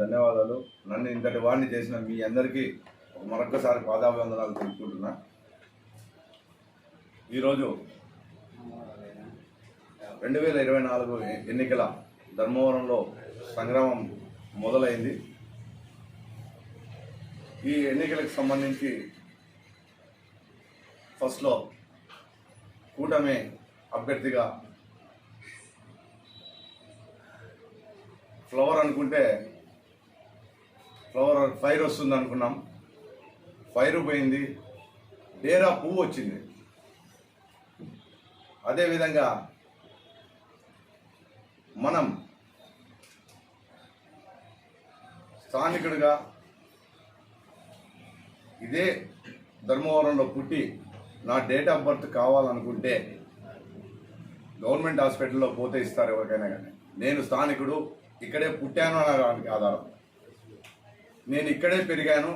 ధన్యవాదాలు. నన్ను ఇంతటి వాడిని చేసిన మీ అందరికీ మరొకసారి పాదాభివందనాలు తెలుపుకుంటున్నా. ఈరోజు రెండు వేల ఇరవై నాలుగు ఎన్నికల ధర్మవరంలో సంగ్రామం మొదలైంది. ఈ ఎన్నికలకు సంబంధించి ఫస్ట్లో కూటమి అభ్యర్థిగా ఫ్లవర్ అనుకుంటే ఫ్లవర్ ఫైర్ వస్తుంది అనుకున్నాం. ఫైర్ పోయింది. డేరా పువ్వు వచ్చింది. అదేవిధంగా మనం స్థానికుడిగా ఇదే ధర్మవరంలో పుట్టి నా డేట్ ఆఫ్ బర్త్ కావాలనుకుంటే గవర్నమెంట్ హాస్పిటల్లో పోతే ఇస్తారు ఎవరికైనా కానీ. నేను స్థానికుడు ఇక్కడే పుట్టాను అనడానికి ఆధారం. నేను ఇక్కడే పెరిగాను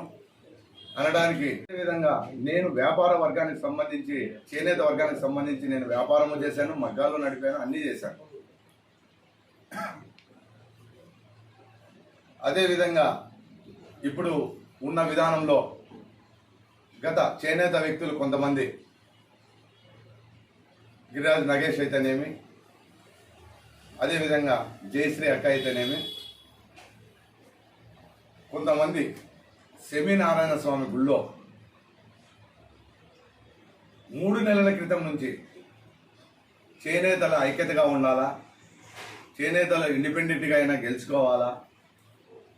అనడానికి. అదే విధంగా నేను వ్యాపార వర్గానికి సంబంధించి చేనేత వర్గానికి సంబంధించి నేను వ్యాపారము చేశాను మగ్గాలు నడిపాను అన్నీ చేశాను. అదేవిధంగా ఇప్పుడు ఉన్న విధానంలో గత చేనేత వ్యక్తులు కొంతమంది గిరిరాజ్ నగేష్ అయితేనేమి అదేవిధంగా జయశ్రీ అక్క అయితేనేమి కొంతమంది సెమీనారాయణ స్వామి గుళ్ళో మూడు నెలల క్రితం నుంచి చేనేతల ఐక్యతగా ఉండాలా? చేనేతలు ఇండిపెండెంట్గా అయినా గెలుచుకోవాలా?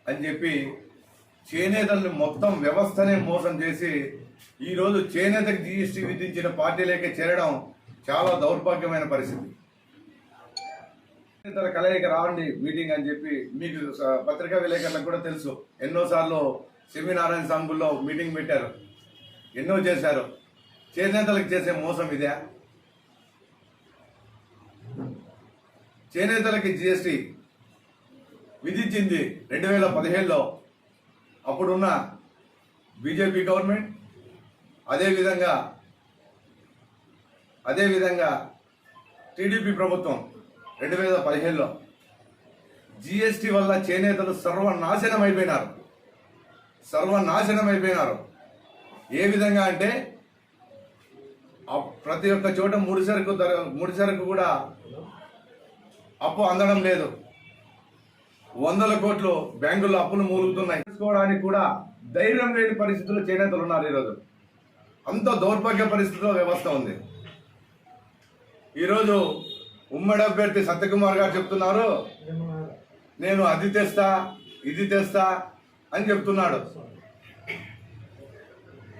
అని చెప్పి చేనేతల్ని మొత్తం వ్యవస్థనే మోసం చేసి ఈరోజు చేనేతకు జిఎస్టీ విధించిన పార్టీలకే చేరడం చాలా దౌర్భాగ్యమైన పరిస్థితి. చేనేతల కలయిక రావండి మీటింగ్ అని చెప్పి మీకు పత్రికా విలేకరులకు కూడా తెలుసు. ఎన్నోసార్లు సెమినారాయణ సంఘుల్లో మీటింగ్ పెట్టారు. ఎన్నో చేశారు. చేనేతలకు చేసే మోసం ఇదే. చేనేతలకి జిఎస్టీ విధించింది రెండు వేల పదిహేడులో. అప్పుడున్న బీజేపీ గవర్నమెంట్ అదేవిధంగా అదేవిధంగా టీడీపీ ప్రభుత్వం రెండు వేల పదిహేడులో జిఎస్టీ వల్ల చేనేతలు సర్వనాశనం అయిపోయినారు సర్వనాశనం అయిపోయినారు ఏ విధంగా అంటే ప్రతి ఒక్క చోట ముడి సరుకు ధర ముడి సరుకు కూడా అప్పు అందడం లేదు. వందల కోట్లు బ్యాంకుల్లో అప్పులు మూలుగుతున్నాయి. తీసుకోవడానికి కూడా ధైర్యం లేని పరిస్థితుల్లో చేనేతలు ఉన్నారు ఈరోజు. అంత దౌర్భాగ్య పరిస్థితిలో వ్యవస్థ ఉంది. ఈరోజు ఉమ్మడి అభ్యర్థి సత్యకుమార్ గారు చెప్తున్నారు. నేను అది తెస్తా ఇది తెస్తా అని చెప్తున్నాడు.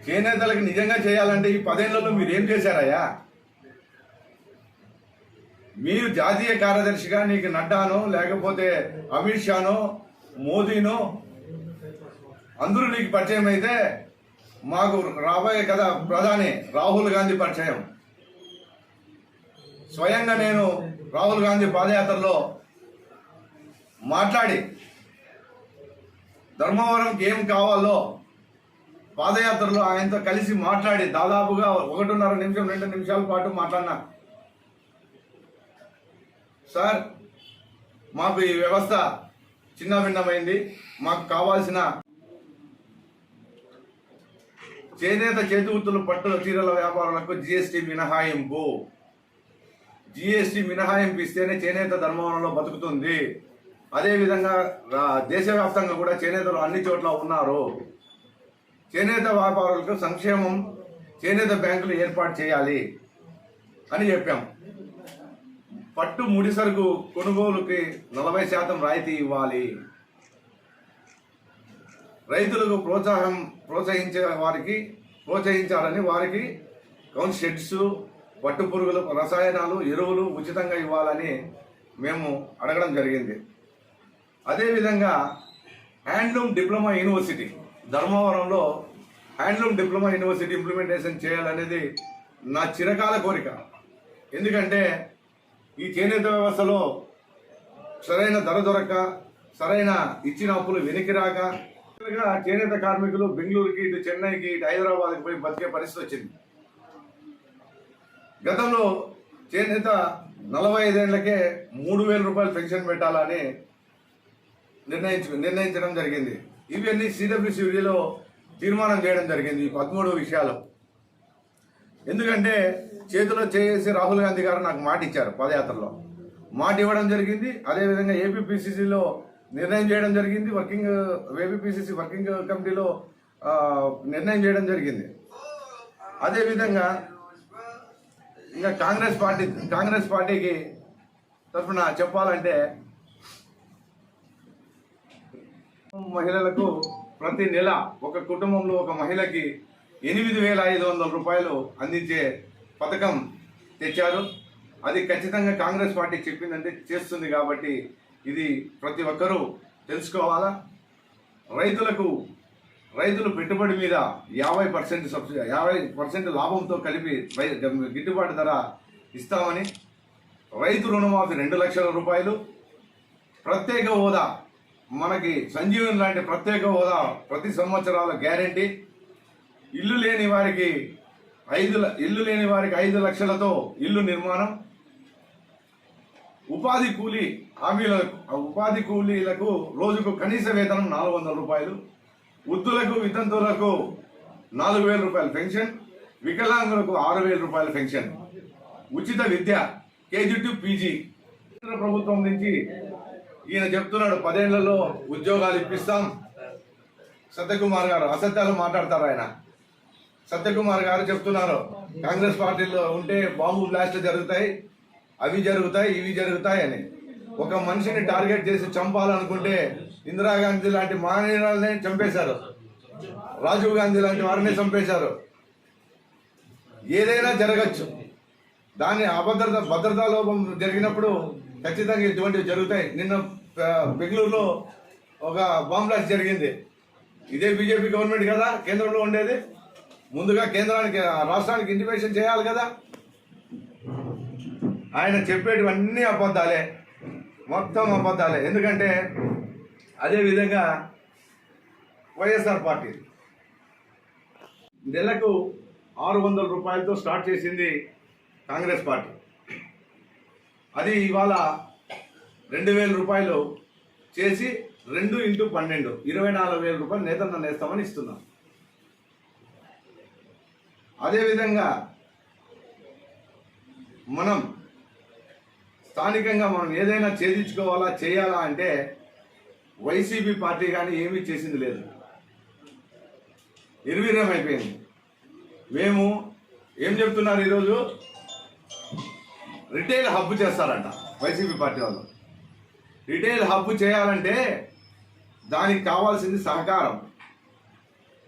చేనేతలకు నిజంగా చేయాలంటే ఈ పదేళ్ళలో మీరు ఏం చేశారయ్యా? మీరు జాతీయ కార్యదర్శిగా నీకు నడ్డాను లేకపోతే అమిత్ షాను మోదీను అందరూ నీకు పరిచయం అయితే మాకు రాబోయే కదా ప్రధాని రాహుల్ గాంధీ పరిచయం. స్వయంగా నేను రాహుల్ గాంధీ పాదయాత్రలో మాట్లాడి ధర్మవరంకి ఏం కావాలో పాదయాత్రలో ఆయనతో కలిసి మాట్లాడి దాదాపుగా ఒకటిన్నర నిమిషం రెండు నిమిషాల పాటు మాట్లాడినా. సార్ మాకు ఈ వ్యవస్థ చిన్న భిన్నమైంది. మాకు కావాల్సిన చేనేత చేతి వృత్తులు పట్టుల చీరల వ్యాపారులకు జిఎస్టి మినహాయింపు. జిఎస్టీ మినహాయింపు ఇస్తేనే చేనేత ధర్మవరంలో బతుకుతుంది. అదేవిధంగా దేశవ్యాప్తంగా కూడా చేనేతలు అన్ని చోట్ల ఉన్నారు. చేనేత వ్యాపారులకు సంక్షేమం చేనేత బ్యాంకులు ఏర్పాటు చేయాలి అని చెప్పాం. పట్టు ముడి సరుకు కొనుగోలుకి నలభై శాతం రాయితీ ఇవ్వాలి. రైతులకు ప్రోత్సాహం ప్రోత్సహించే వారికి ప్రోత్సహించాలని వారికి కౌన్ షెడ్స్ పట్టు పురుగులు రసాయనాలు ఎరువులు ఉచితంగా ఇవ్వాలని మేము అడగడం జరిగింది. అదేవిధంగా హ్యాండ్లూమ్ డిప్లొమా యూనివర్సిటీ ధర్మవరంలో హ్యాండ్లూమ్ డిప్లొమా యూనివర్సిటీ ఇంప్లిమెంటేషన్ చేయాలనేది నా చిరకాల కోరిక. ఎందుకంటే ఈ చేనేత వ్యవస్థలో సరైన ధర దొరక సరైన ఇచ్చిన అప్పులు వెనక్కి రాక చేనేత కార్మికులు బెంగళూరుకి ఇటు చెన్నైకి ఇటు హైదరాబాద్కి పోయి బతికే పరిస్థితి వచ్చింది. గతంలో చేనేత నలభై ఐదేళ్ళకే మూడు వేల రూపాయలు పెన్షన్ పెట్టాలని నిర్ణయించు నిర్ణయించడం జరిగింది. ఇవన్నీ సిడబ్ల్యూసీలో తీర్మానం చేయడం జరిగింది ఈ పదమూడు విషయాలు. ఎందుకంటే చేతిలో చేసి రాహుల్ గాంధీ గారు నాకు మాట ఇచ్చారు పదయాత్రలో. మాట ఇవ్వడం జరిగింది. అదేవిధంగా ఏపీపీసీసీలో నిర్ణయం చేయడం జరిగింది. వర్కింగ్ ఏపీపీసీసీ వర్కింగ్ కమిటీలో నిర్ణయం చేయడం జరిగింది. అదేవిధంగా ఇంకా కాంగ్రెస్ పార్టీ కాంగ్రెస్ పార్టీకి తరఫున చెప్పాలంటే మహిళలకు ప్రతి నెల ఒక కుటుంబంలో ఒక మహిళకి ఎనిమిది వేల ఐదు వందల రూపాయలు అందించే పథకం తెచ్చారు. అది ఖచ్చితంగా కాంగ్రెస్ పార్టీ చెప్పిందంటే చేస్తుంది కాబట్టి ఇది ప్రతి ఒక్కరూ తెలుసుకోవాలా? రైతులకు రైతులు పెట్టుబడి మీద యాభై పర్సెంట్ సబ్సిడీ యాభై పర్సెంట్ లాభంతో కలిపి రై- గిట్టుబాటు ధర ఇస్తామని రైతు రుణమాఫీ రెండు లక్షల రూపాయలు ప్రత్యేక హోదా మనకి సంజీవన్ లాంటి ప్రత్యేక హోదా ప్రతి సంవత్సరాల గ్యారంటీ. ఇల్లు లేని వారికి ఐదు ఇల్లు లేని వారికి ఐదు లక్షలతో ఇల్లు నిర్మాణం. ఉపాధి కూలీ హామీల ఉపాధి కూలీలకు రోజుకు కనీస వేతనం నాలుగు వందల రూపాయలు. వృద్ధులకు వితంతువులకు నాలుగు వేల రూపాయల పెన్షన్ వికలాంగులకు ఆరు వేల రూపాయల పెన్షన్. ఉచిత విద్య కేజీ టు పీజీ. కేంద్ర ప్రభుత్వం నుంచి ఈయన చెప్తున్నాడు పదేళ్ళలో ఉద్యోగాలు ఇప్పిస్తాం. సత్యకుమార్ గారు అసత్యాలు మాట్లాడతారు ఆయన. సత్యకుమార్ గారు చెప్తున్నారు కాంగ్రెస్ పార్టీలో ఉంటే బాంబు బ్లాస్ట్ జరుగుతాయి అవి జరుగుతాయి ఇవి జరుగుతాయి అని. ఒక మనిషిని టార్గెట్ చేసి చంపాలనుకుంటే ఇందిరాగాంధీ లాంటి మహనీయులని చంపేశారు. రాజీవ్ గాంధీ లాంటి వారిని చంపేశారు. ఏదైనా జరగచ్చు. దాని అభద్రత భద్రతా లోపం జరిగినప్పుడు ఖచ్చితంగా ఇటువంటివి జరుగుతాయి. నిన్న బెంగళూరులో ఒక బాంబ్ బ్లాస్ట్ జరిగింది. ఇదే బీజేపీ గవర్నమెంట్ కదా కేంద్రంలో ఉండేది. ముందుగా కేంద్రానికి ఆ రాష్ట్రానికి ఇంటిమేషన్ చేయాలి కదా. ఆయన చెప్పేటివన్నీ అబద్ధాలే. మొత్తం అబద్ధాలే. ఎందుకంటే అదేవిధంగా వైఎస్ఆర్ పార్టీ. నెలకు ఆరు వందల రూపాయలతో స్టార్ట్ చేసింది కాంగ్రెస్ పార్టీ. అది ఇవాళ రెండు వేల రూపాయలు చేసి రెండు ఇంటూ పన్నెండు ఇరవై నాలుగు వేల రూపాయలు నేతన్న నేస్తామని ఇస్తున్నాం. అదేవిధంగా మనం స్థానికంగా మనం ఏదైనా చేయించుకోవాలా చేయాలా అంటే వైసీపీ పార్టీ కానీ ఏమీ చేసింది లేదు. నిర్వీర్యం అయిపోయింది. మేము ఏం చెప్తున్నారు ఈరోజు? రిటైల్ హబ్ చేస్తారంట వైసీపీ పార్టీ వాళ్ళు. రిటైల్ హబ్ చేయాలంటే దానికి కావాల్సింది సహకారం.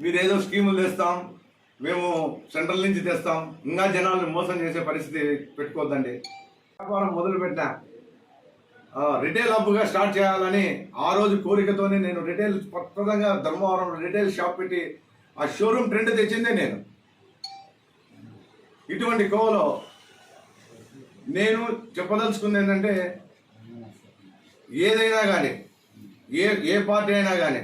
మీరు ఏదో స్కీములు తెస్తాం మేము సెంట్రల్ నుంచి తెస్తాం ఇంకా జనాలను మోసం చేసే పరిస్థితి పెట్టుకోవద్దండి. వ్యాపారం మొదలు రిటైల్ హబ్గా స్టార్ట్ చేయాలని ఆ రోజు కోరికతోనే నేను రిటైల్ ప్రప్రదంగా ధర్మవరం రిటైల్ షాప్ పెట్టి ఆ షోరూమ్ ట్రెండ్ తెచ్చిందే నేను. ఇటువంటి కోవలో నేను చెప్పదలుచుకుంది ఏంటంటే ఏదైనా కానీ ఏ ఏ పార్టీ అయినా కానీ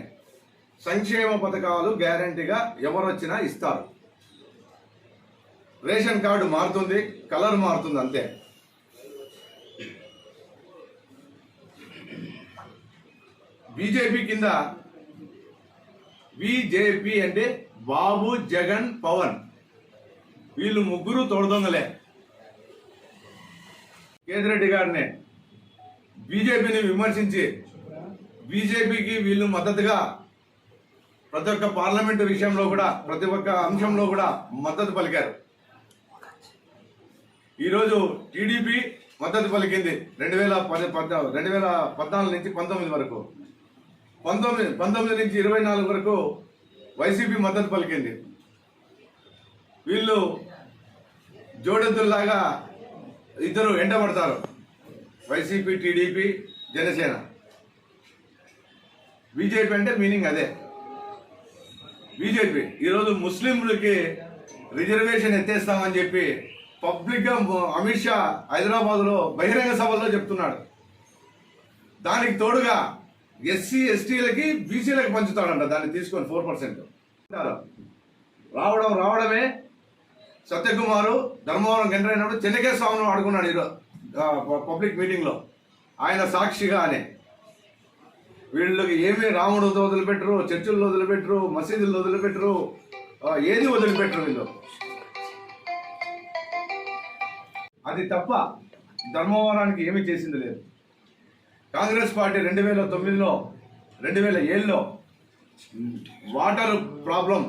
సంక్షేమ పథకాలు గ్యారంటీగా ఎవరు వచ్చినా ఇస్తారు. రేషన్ కార్డు మారుతుంది కలర్ మారుతుంది అంతే. బీజేపీ కింద బీజేపీ అంటే బాబు జగన్ పవన్. వీళ్ళు ముగ్గురు తోడుదొంగలే. కేతిరెడ్డి గారిని బీజేపీని విమర్శించి బీజేపీకి వీళ్ళు మద్దతుగా ప్రతి ఒక్క పార్లమెంటు విషయంలో కూడా ప్రతి ఒక్క అంశంలో కూడా మద్దతు పలికారు. ఈరోజు టీడీపీ మద్దతు పలికింది రెండు వేల పది రెండు వేల పద్నాలుగు నుంచి పంతొమ్మిది వరకు. పంతొమ్మిది పంతొమ్మిది నుంచి ఇరవై నాలుగు వరకు వైసీపీ మద్దతు పలికింది. వీళ్ళు జోడెద్దుల్లాగా ఇద్దరు ఎండబడతారు. YCP TDP Janasena. బీజేపీ అంటే మీనింగ్ అదే. బీజేపీ ఈరోజు ముస్లింలకి రిజర్వేషన్ ఎత్తేస్తామని చెప్పి పబ్లిక్గా అమిత్ షా హైదరాబాద్లో బహిరంగ సభల్లో చెప్తున్నాడు. దానికి తోడుగా ఎస్సీ ఎస్టీలకి బీసీలకి పంచుతాడంట. దాన్ని తీసుకొని ఫోర్ పర్సెంట్ రావడం రావడమే సత్యకుమారు ధర్మవరం ఎంటర్ అయినప్పుడు చెన్నకేశ్వర స్వామిని ఆడుకున్నాడు ఈరోజు పబ్లిక్ మీటింగ్లో ఆయన సాక్షిగా అనే వీళ్ళకి ఏమి రాముడు వదిలిపెట్టరు చర్చిల్లో వదిలిపెట్టరు మసీదుల్లో వదిలిపెట్టరు ఏది వదిలిపెట్టరు వీళ్ళు. అది తప్ప ధర్మవరానికి ఏమి చేసింది లేదు. కాంగ్రెస్ పార్టీ రెండు వేల తొమ్మిదిలో రెండు వేల ఏడులో వాటర్ ప్రాబ్లం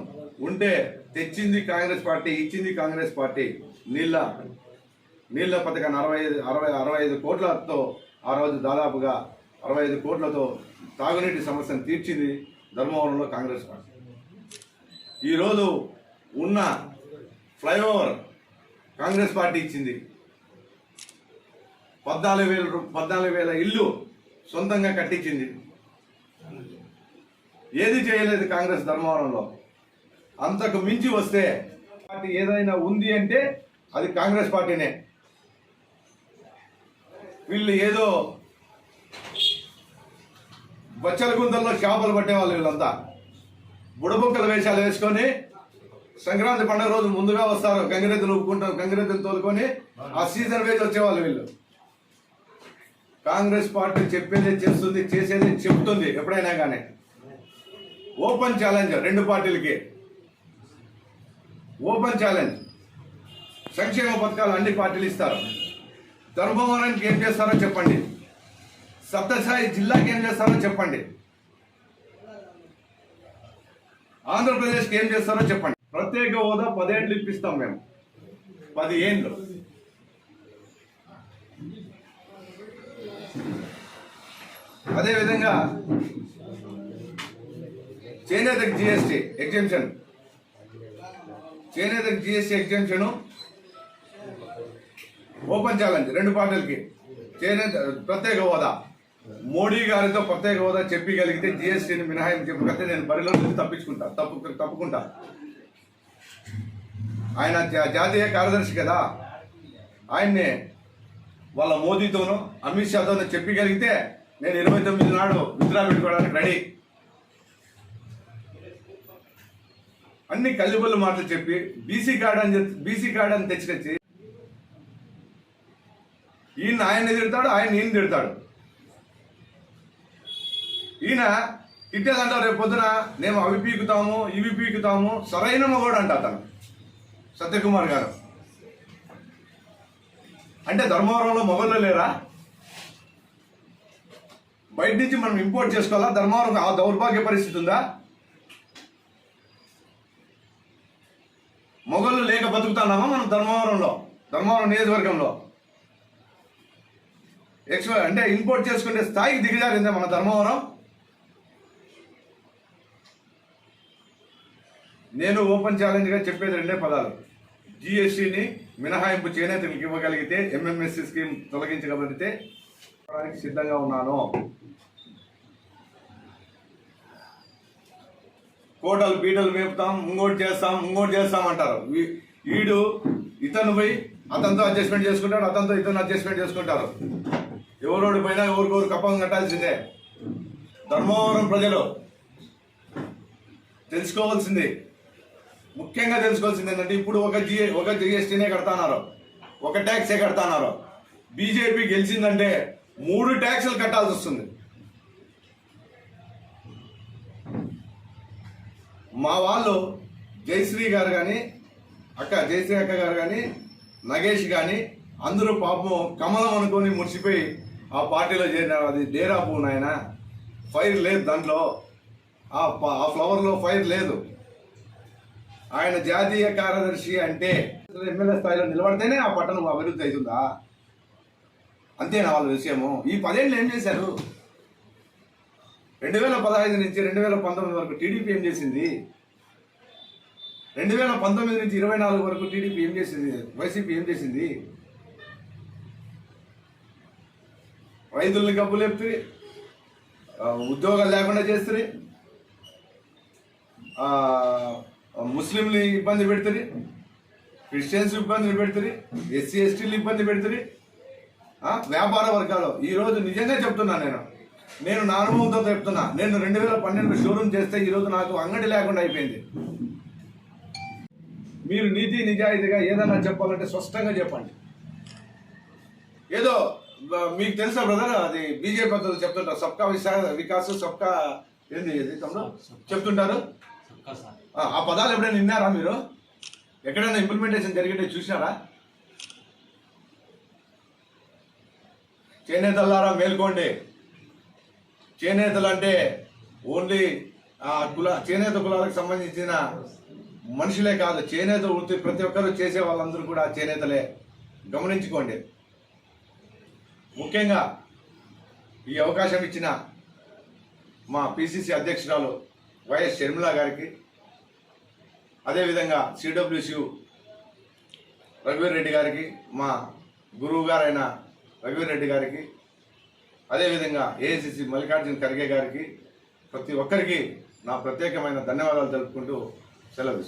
ఉంటే తెచ్చింది కాంగ్రెస్ పార్టీ ఇచ్చింది కాంగ్రెస్ పార్టీ నీళ్ళ నీళ్ళ పథకాన్ని అరవై ఐదు అరవై అరవై ఐదు కోట్లతో ఆ రోజు దాదాపుగా అరవై ఐదు కోట్లతో తాగునీటి సమస్యను తీర్చింది ధర్మవరంలో కాంగ్రెస్ పార్టీ. ఈరోజు ఉన్న ఫ్లైఓవర్ కాంగ్రెస్ పార్టీ ఇచ్చింది. పద్నాలుగు వేల పద్నాలుగు వేల ఇల్లు సొంతంగా కట్టించింది. ఏది చేయలేదు కాంగ్రెస్ ధర్మవరంలో. అంతకు మించి వస్తే పార్టీ ఏదైనా ఉంది అంటే అది కాంగ్రెస్ పార్టీనే. వీళ్ళు ఏదో బచ్చల గుంతల్లో చేపలు పట్టేవాళ్ళు వీళ్ళంతా. బుడబుక్కల వేషాలు వేసుకొని సంక్రాంతి పండుగ రోజు ముందుగా వస్తారు. గంగిరెద్దులు ఒప్పుకుంటారు గంగిరెద్దులు తోలుకొని ఆ సీజన్ వేసి వచ్చేవాళ్ళు వీళ్ళు. కాంగ్రెస్ పార్టీ చెప్పేది చేస్తుంది చేసేది చెప్తుంది ఎప్పుడైనా కానీ ఓపెన్ ఛాలెంజ్ రెండు పార్టీలకి. Open challenge. సంక్షేమ పథకాలు అన్ని పార్టీలు ఇస్తారు. ధర్మవరానికి ఏం చేస్తారో చెప్పండి. సప్తసాయి జిల్లాకి ఏం చేస్తారో చెప్పండి. ఆంధ్రప్రదేశ్కి ఏం చేస్తారో చెప్పండి. ప్రత్యేక హోదా పదేళ్ళు ఇప్పిస్తాం మేము. పది ఏండ్లు. అదేవిధంగా చేనేతకు జిఎస్టీ ఎగ్జామ్షన్ చేనేతకి జిఎస్టీ ఎగ్జామ్షన్ ఓపెన్ ఛాలెంజ్ రెండు పార్టీలకి. చేనేత ప్రత్యేక హోదా. మోడీ గారితో ప్రత్యేక హోదా చెప్పగలిగితే జిఎస్టీని మినహాయింపు చెప్పగలిగితే నేను బరిలో నుంచి తప్పించుకుంటా తప్పు తప్పుకుంటా. ఆయన జాతీయ కార్యదర్శి కదా. ఆయన్ని వాళ్ళ మోదీతోనూ అమిత్ షాతోనూ చెప్పగలిగితే నేను ఇరవై తొమ్మిది నాడు విత్డ్రా పెట్టుకోవడానికి రెడీ. అన్ని కల్లిబుల్ల మాటలు చెప్పి బీసీ కార్డు అని చెప్పి బీసీ కార్డు అని తెచ్చికొచ్చి ఈయన ఆయన తిడతాడు ఆయన ఈయన తిడతాడు. ఈయన తిట్టేదంటావు రేపు పొద్దున మేము అవి పీకుతాము ఇవి పీకుతాము సరైన మగోడు అంట అతను సత్యకుమార్ గారు. అంటే ధర్మవరంలో మొగళ్ళు లేరా? బయట నుంచి మనం ఇంపోర్ట్ చేసుకోవాలా? ధర్మవరం ఆ దౌర్భాగ్య పరిస్థితి ఉందా? మొగలు లేక బతుకుతున్నామా మనం ధర్మవరంలో? ధర్మవరం నియోజకవర్గంలో? ఎక్స్పో అంటే ఇంపోర్ట్ చేసుకునే స్థాయికి దిగజారిందా మన ధర్మవరం? నేను ఓపెన్ ఛాలెంజ్గా చెప్పేది రెండే పదాలు. జిఎస్టీని మినహాయింపు చేనేతలకు ఇవ్వగలిగితే ఎంఎంఎస్సి స్కీమ్ తొలగించగలిగితే ఇవ్వడానికి సిద్ధంగా ఉన్నాను. కోటలు బీటలు మేపుతాం ఇంకోటి చేస్తాం ఇంకోటి చేస్తాం అంటారు. వీ- వీడు ఇతను పోయి అతనితో అడ్జస్ట్మెంట్ చేసుకుంటాడు అతనితో ఇతను అడ్జస్ట్మెంట్ చేసుకుంటారు. ఎవరోడి పైన ఎవరికొరు కప్పం కట్టాల్సిందే. ధర్మవరం ప్రజలు తెలుసుకోవాల్సింది. ముఖ్యంగా తెలుసుకోవాల్సింది ఏంటంటే ఇప్పుడు ఒక జిఏ ఒక జిఎస్టీనే కడతాన్నారు. ఒక ట్యాక్సే కడతాన్నారు. బీజేపీ గెలిచిందంటే మూడు ట్యాక్సులు కట్టాల్సి వస్తుంది. మా వాళ్ళు జయశ్రీ గారు కానీ అక్క జయశ్రీ అక్క గారు కానీ నగేష్ కానీ అందరూ పాపం కమలం అనుకొని మురిసిపోయి ఆ పార్టీలో చేరినారు. అది డేరా నాయన. ఫైర్ లేదు దాంట్లో. ఆ ప- ఆ ఫ్లవర్లో ఫైర్ లేదు. ఆయన జాతీయ కార్యదర్శి అంటే ఎమ్మెల్యే స్థాయిలో నిలబడితేనే ఆ పట్టణం అభివృద్ధి అవుతుందా? అంతేనా వాళ్ళ విషయము. ఈ పదేళ్ళు ఏం చేశారు? రెండు వేల పదహైదు నుంచి రెండు వేల పంతొమ్మిది వరకు టీడీపీ ఏం చేసింది? రెండు వేల పంతొమ్మిది నుంచి ఇరవై నాలుగు వరకు టీడీపీ ఏం చేసింది? వైసీపీ ఏం చేసింది? రైతుల్ని గబ్బు చెప్తుంది ఉద్యోగాలు లేకుండా చేస్తుంది ముస్లింలు ఇబ్బంది పెడుతుంది క్రిస్టియన్స్ ఇబ్బంది పెడుతుంది ఎస్సీ ఎస్టీలు ఇబ్బంది పెడుతుంది వ్యాపార వర్గాలు. ఈరోజు నిజంగా చెప్తున్నా నేను. నేను నా అనుభవంతో చెప్తున్నా. నేను రెండు వేల పన్నెండు షోరూమ్ చేస్తే ఈరోజు నాకు అంగడి లేకుండా అయిపోయింది. మీరు నీతి నిజాయితీగా ఏదైనా చెప్పాలంటే స్పష్టంగా చెప్పండి. ఏదో మీకు తెలుసా బ్రదర్ అది బీజేపీ పద్ధతులు చెప్తుంటారు. సబ్కా విశాఖ వికాస్ సబ్కా ఏంది తమ్ముడు? చెప్తుంటారు? ఆ పదాలు ఎప్పుడైనా విన్నారా మీరు? ఎక్కడైనా ఇంప్లిమెంటేషన్ జరిగితే చూసినారా? చేనేతలారా మేల్కోండి. చేనేతలు అంటే ఓన్లీ ఆ కుల చేనేత కులాలకు సంబంధించిన మనుషులే కాదు చేనేత వృత్తి ప్రతి ఒక్కరు చేసే వాళ్ళందరూ కూడా చేనేతలే. గమనించుకోండి. ముఖ్యంగా ఈ అవకాశం ఇచ్చిన మా పిసిసి అధ్యక్షురాలు వైఎస్ షర్మిల గారికి అదేవిధంగా సిడబ్ల్యూసియు రఘువీర్ రెడ్డి గారికి మా గురువు గారైన రెడ్డి గారికి అదేవిధంగా ఏఐసిసి మల్లికార్జున ఖర్గే గారికి ప్రతి ఒక్కరికి నా ప్రత్యేకమైన ధన్యవాదాలు తెలుపుకుంటూ సెలవు